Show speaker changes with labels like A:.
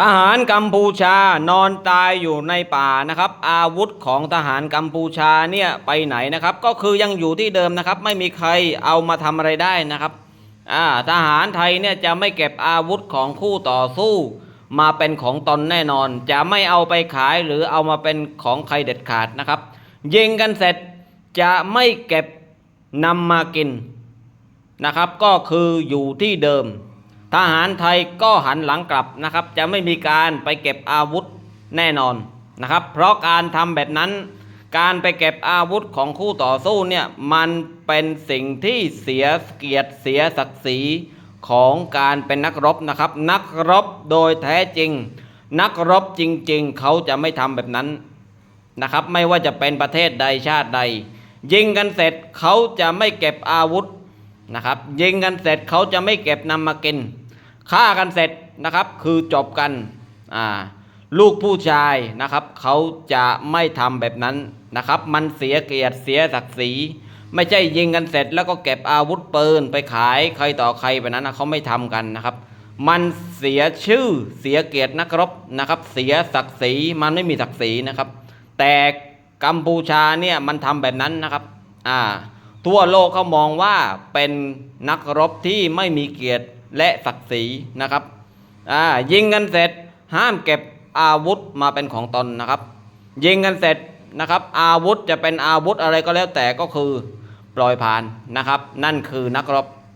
A: ทหารกัมพูชานอนตายอยู่ในป่านะครับ อาวุธของทหารกัมพูชาเนี่ยไปไหนนะครับ ก็คือยังอยู่ที่เดิมนะครับ ไม่มีใครเอามาทำอะไรได้นะครับอ่าทหารไทยเนี่ยจะไม่เก็บอาวุธของคู่ต่อสู้ มาเป็นของตนแน่นอน จะไม่เอาไปขายหรือเอามาเป็นของใครเด็ดขาดนะครับยิงกันเสร็จจะไม่เก็บนำมากินนะครับ ก็คืออยู่ที่เดิม ทหารไทยก็หันหลังกลับนะครับ จะไม่มีการไปเก็บอาวุธแน่นอนนะครับ เพราะการทำแบบนั้น การไปเก็บอาวุธของคู่ต่อสู้เนี่ยมันเป็นสิ่งที่เสียเกียรติเสียศักดิ์ศรีของการเป็นนักรบนะครับ นักรบโดยแท้จริง นักรบจริง ๆ เขาจะไม่ทำแบบนั้นนะครับ ไม่ว่าจะเป็นประเทศใดชาติใด ยิงกันเสร็จเขาจะไม่เก็บอาวุธนะครับ ยิงกันเสร็จเขาจะไม่เก็บนำมากิน ฆ่ากันเสร็จนะครับ คือจบกันอ่าลูกผู้ชายนะครับ เขาจะไม่ทำแบบนั้นนะครับ มันเสียเกียรติเสียศักดิ์ศรี ไม่ใช่ยิงกันเสร็จ แล้วก็เก็บอาวุธปืนไปขายใครต่อใครแบบนั้นนะเขาไม่ทำกันนะครับ มันเสียชื่อเสียเกียรตินักรบนะครับ เสียศักดิ์ศรีมันไม่มีศักดิ์ศรีนะครับ แต่กัมพูชาเนี่ยมันทำแบบนั้นนะครับอ่าทั่วโลกเขามองว่าเป็นนักรบที่ไม่มีเกียรติ และศักดิ์ศรีนะครับอ่ายิงกันเสร็จห้ามเก็บอาวุธมาเป็นของตนนะครับ ยิงกันเสร็จนะครับ อาวุธจะเป็นอาวุธอะไรก็แล้วแต่ก็คือปล่อยผ่านนะครับ นั่นคือนักรบ